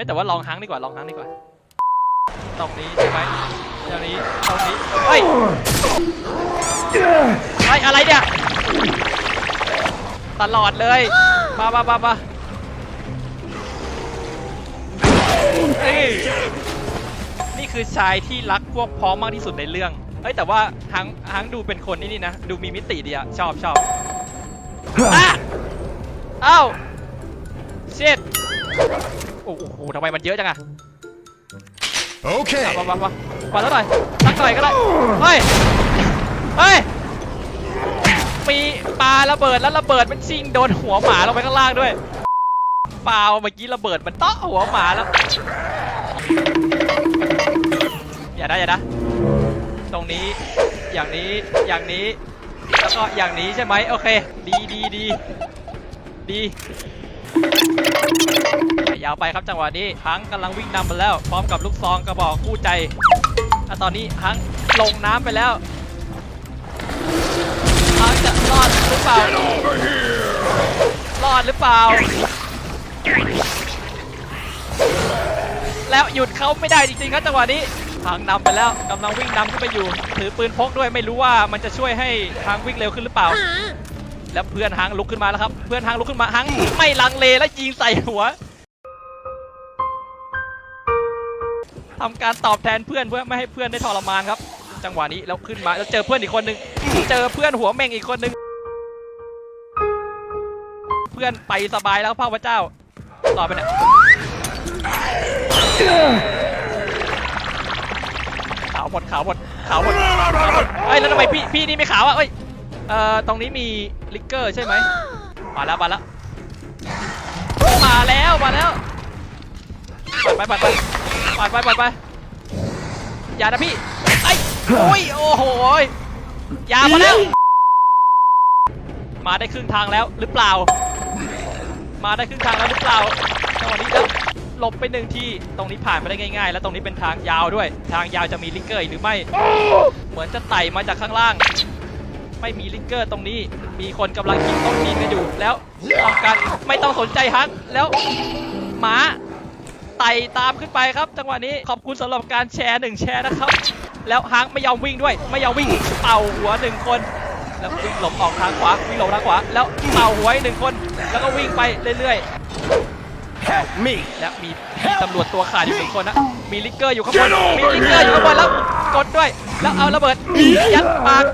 อ้ยแต่ว่าลองฮังดีกว่าลองฮังดีกว่า ตรงนี้ใช่ไหมตรงนี้ตรงนี้เฮ้ยเฮ้ยอะไรเนี่ยตลอดเลยมามามามาเฮ้ยนี่คือชายที่รักพวกพ้องมากที่สุดในเรื่องเอ้ยแต่ว่าฮังฮังดูเป็นคนนี่นี่นะดูมีมิติดีอะชอบชอบอะเอ้าเช็ด โอ้โหทำไมมันเยอะจังอะ Okay. มามามามาแล้วหน่อยสักหน่อยก็ได้ เฮ้ย เฮ้ยมีปลาระเบิดแล้วระเบิดมันชิงโดนหัวหมาลงไปข้างล่างด้วยเปล่าเมื่อกี้ระเบิดมันเตาะหัวหมาแล้ว อย่านะอย่านะ ตรงนี้ อย่างนี้ อย่างนี้ แล้วก็อย่างนี้ใช่ไหมโอเค ดีดีดีดี ยาวไปครับจังหวะนี้ฮังกำลังวิ่งนำไปแล้ว พร้อมกับลูกซองกระบอกคู่ใจอะตอนนี้ฮังลงน้ำไปแล้วฮังจะรอดหรือเปล่ารอดหรือเปล่า แล้วหยุดเขาไม่ได้จริงๆครับจังหวะนี้ฮังนำไปแล้วกำลังวิ่งนำขึ้นไปอยู่ ถือปืนพกด้วยไม่รู้ว่ามันจะช่วยให้ฮังวิ่งเร็วขึ้นหรือเปล่า แล้วเพื่อนฮังลุกขึ้นมาแล้วครับ เพื่อนฮังลุกขึ้นมาฮังไม่ลังเลและยิงใส่หัวทำการตอบแทนเพื่อนเพื่อไม่ให้เพื่อนได้ทรมานครับ จังหวะนี้แล้วขึ้นมาแล้วเจอเพื่อนอีกคนหนึ่งเจอเพื่อนหัวเม่งอีกคนหนึ่งเพื่อนไปสบายแล้วพ่อพระเจ้าต่อไปเนี่ยขาวหมดขาวหมดขาวหมดขาวหมดเอ้ยแล้วทำไมพี่พี่นี่ไม่ขาวอะเอ้ยเอ่อตรงนี้มี ลิกเกอร์ใช่ไหมมาแล้วมาแล้วมาแล้วมาแล้วไปไปไปไปไปไปไปอย่านะพี่ไอ้โอ้ยโอ้โหยอย่ามาแล้ว มาได้ครึ่งทางแล้วหรือเปล่า มาได้ครึ่งทางแล้วหรือเปล่าจังหวะนี้แล้วหลบไปหนึ่งทีตรงนี้ผ่านไปได้ง่ายๆ แล้วตรงนี้เป็นทางยาวด้วย ทางยาวจะมีลิงเกอร์หรือไม่ เหมือนจะไต่มาจากข้างล่าง ไม่มีลิงเกอร์ตรงนี้ มีคนกำลังกินต้นดินกันอยู่ แล้วทำการไม่ต้องสนใจฮักแล้วหมาไต่ตามขึ้นไปครับ จังหวะนี้ขอบคุณสำหรับการแชร์หนึ่งแชร์นะครับ แล้วฮังไม่ยอมวิ่งด้วย ไม่ยอมวิ่งเป่าหัวหนึ่งคน แล้ววิ่งหลบออกทางขวาวิ่งหลบทางขวาแล้วเป่าหัวอีกหนึ่งคน แล้วก็วิ่งไปเรื่อย Help me. ๆและมีมีตำรวจตัวขาดอยู่หนึ่งคนนะมีลิกเกอร์อยู่ข้างบนมีลิกเกอร์อยู่ข้างบนแล้ว กดด้วย แล้วเอาระเบิดยัดปาก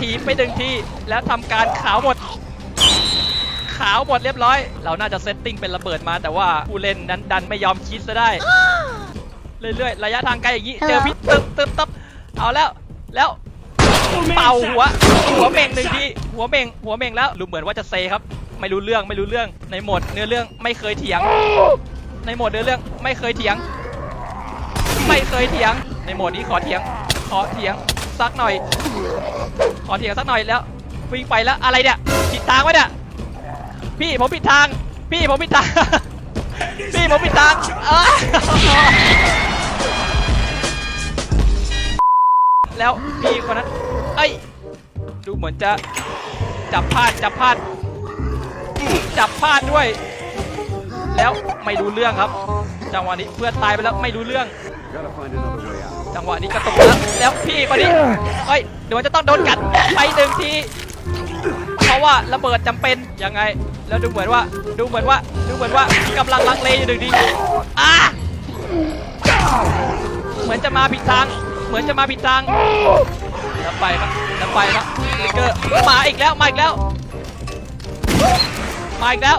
ถีบไปหนึ่งทีแล้วทำการขาวหมด ขาวหมดเรียบร้อย เราน่าจะเซตติ้งเป็นระเบิดมา แต่ว่าผู้เล่นนั้นดันไม่ยอมคิดซะได้ เรื่อยๆ ระยะทางไกลอย่างนี้ เจอพิษตึ๊บตึ๊บตึ๊บเอาแล้วแล้วเป่าหัว หัวเม่งหนึ่งทีหัวเม่งหัวเม่งแล้วรู้เหมือนว่าจะเซครับ ไม่รู้เรื่องไม่รู้เรื่องในโหมดเนื้อเรื่องไม่เคยเถียง ในโหมดเนื้อเรื่องไม่เคยเถียง ไม่เคยเถียง ในโหมดนี้ขอเถียง ขอเถียงสักหน่อย ขอเถียงสักหน่อยแล้ววิ่งไปแล้วอะไรเนี่ยผิดทางไว้เนี่ยพี่ผมผิดทาง พี่ผมผิดทาง พี่ผมผิดทางแล้วพี่คนนั้นเอ้ยดูเหมือนจะจับพลาดจับพลาดจับพลาดด้วย แล้วไม่รู้เรื่องครับ จังหวะนี้เพื่อนตายไปแล้วไม่รู้เรื่อง จังหวะนี้กระตุกแล้วแล้วพี่คนนี้เฮ้ยเดี๋ยวมันจะต้องโดนกัดไปหนึ่งทีเพราะว่าระเบิดจำเป็นยังไง แล้วดูเหมือนว่าดูเหมือนว่าดูเหมือนว่ากำลังลังเลอยู่หนึ่งทีอะเหมือนจะมาผิดทาง เหมือนจะมาผิดทางแล้วไปครับแล้วไปครับลิเกอร์มาอีกแล้วมาอีกแล้วมาอีกแล้ว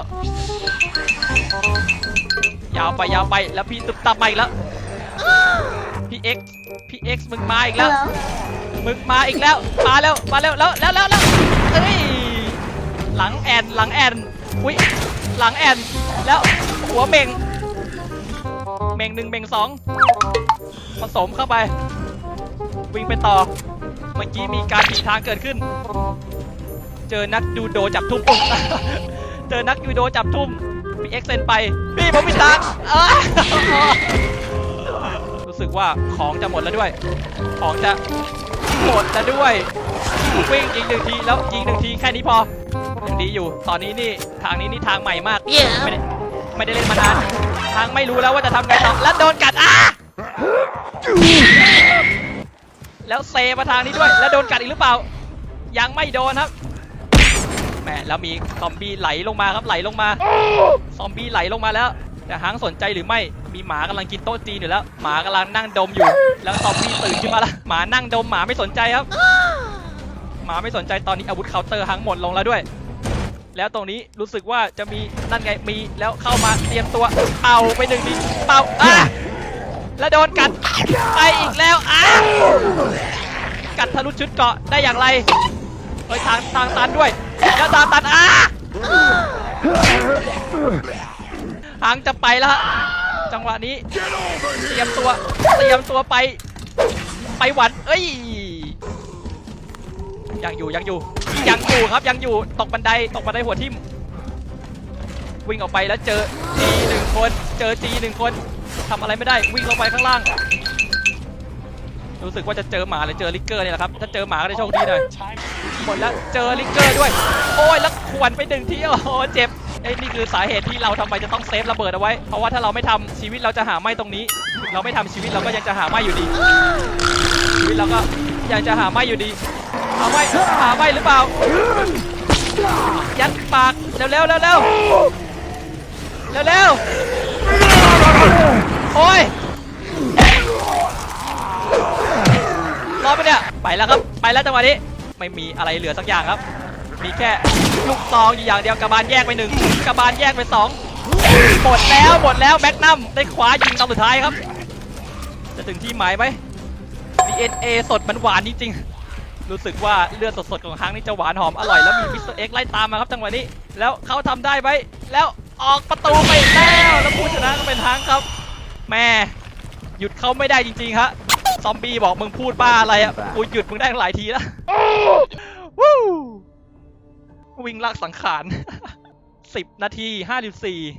ยาวไปยาวไปแล้วพี่ตึบตับมาอีกแล้ว เอ็กซ์พี่เอ็กซ์มึงมาอีกแล้ว มึงมาอีกแล้ว มาแล้ว มาแล้วแล้วแล้วแล้วแล้วเอ้ย หลังแอนหลังแอนอุ้ย หลังแอนแล้วหัวเม่งเม่งหนึ่งเม่งสองผสมเข้าไป วิ่งไปต่อ เมื่อกี้มีการผิดทางเกิดขึ้น เจอนักยูโดจับทุ่มเจอนักยูโดจับทุ่มพี่เอ็กซ์เซนไป พี่ผมผิดทางอ้า รู้สึกว่าของจะหมดแล้วด้วย ของจะหมดแล้วด้วยวิ่งยิงหนึ่งทีแล้วยิงหนึ่งทีแค่นี้พอยังดีอยู่ ตอนนี้นี่ทางนี้นี่ทางใหม่มาก ไม่ได้ไม่ได้เล่นมานานทางไม่รู้แล้วว่าจะทำไงต่อแล้วโดนกัดอะแล้วเซมาทางนี้ด้วย แล้วโดนกัดอีกหรือเปล่า ยังไม่โดนครับแหมแล้วมีซอมบี้ไหลลงมาครับไหลลงมา ซอมบี้ไหลลงมาแล้ว แต่ฮังสนใจหรือไม่มีหมากำลังกินโต๊ะจีนอยู่แล้ว หมากำลังนั่งดมอยู่ แล้วซอมบี้ตื่นขึ้นมาล้วหมานั่งดมหมาไม่สนใจครับ หมาไม่สนใจตอนนี้อาวุธเคาน์เตอร์ฮังหมดลงแล้วด้วย แล้วตรงนี้รู้สึกว่าจะมีนั่นไงมีแล้วเข้ามาเตรียมตัวเป่าไปหนึ่งทีเป่าอะแล้วโดนกัดไปอีกแล้วอะกัดทะลุชุดเกราะได้อย่างไรเฮ้ยทางทางตันด้วยแล้วทางตันอะ หางจะไปแล้ว จังหวะนี้ เตรียมตัว เตรียมตัวไป ไปหวันเอ้ย ยังอยู่ยังอยู่ ยังอยู่ครับยังอยู่ ตกบันไดตกบันไดหัวทิ่ม วิ่งออกไปแล้วเจอจีหนึ่งคน เจอจีหนึ่งคนทำอะไรไม่ได้ วิ่งลงไปข้างล่าง รู้สึกว่าจะเจอหมาหรือเจอลิกเกอร์เนี่ยแหละครับ ถ้าเจอหมาก็ได้โชคดีหน่อยหมดแล้วเจอลิกเกอร์ด้วย โอ้ยแล้วขวนไปหนึ่งทีโอ้เจ็บ ไอ้ยนี่คือสาเหตุที่เราทำไมจะต้องเซฟระเบิดเอาไว้ เพราะว่าถ้าเราไม่ทำชีวิตเราจะหาไม้ตรงนี้ เราไม่ทำชีวิตเราก็ยังจะหาไม้อยู่ดีชีวิตเราก็ยังจะหาไม้อยู่ดีหาไม้หาไม้หรือเปล่า ยัดปากเร็วเร็วเร็วเร็วเร็วโอ้ยรอดไปเนี่ย ไปแล้วครับ ไปแล้วจังหวะนี้ ไม่มีอะไรเหลือสักอย่างครับ มีแค่ลูกซองอยู่อย่างเดียวกระบาลแยกไปหนึ่งกระบาลแยกไปสองหมดแล้วหมดแล้วแบ็กนัมได้ขวายิงตอนสุดท้ายครับ จะถึงที่หมายไหม DNA สดมันหวานจริงๆรู้สึกว่าเลือดสดๆของครั้งนี้จะหวานหอมอร่อยแล้วมีมิสเตอร์เอ็กไล่ตามมาครับจังหวะนี้ แล้วเขาทำได้ไหมแล้วออกประตูไปแล้วแล้วผู้ชนะก็เป็นฮังครับ แม่หยุดเขาไม่ได้จริงๆครับซอมบี้บอกมึงพูดบ้าอะไรอะกูหยุดมึงได้หลายทีแล้ว วิ่งลากสังขาร 10 นาที 54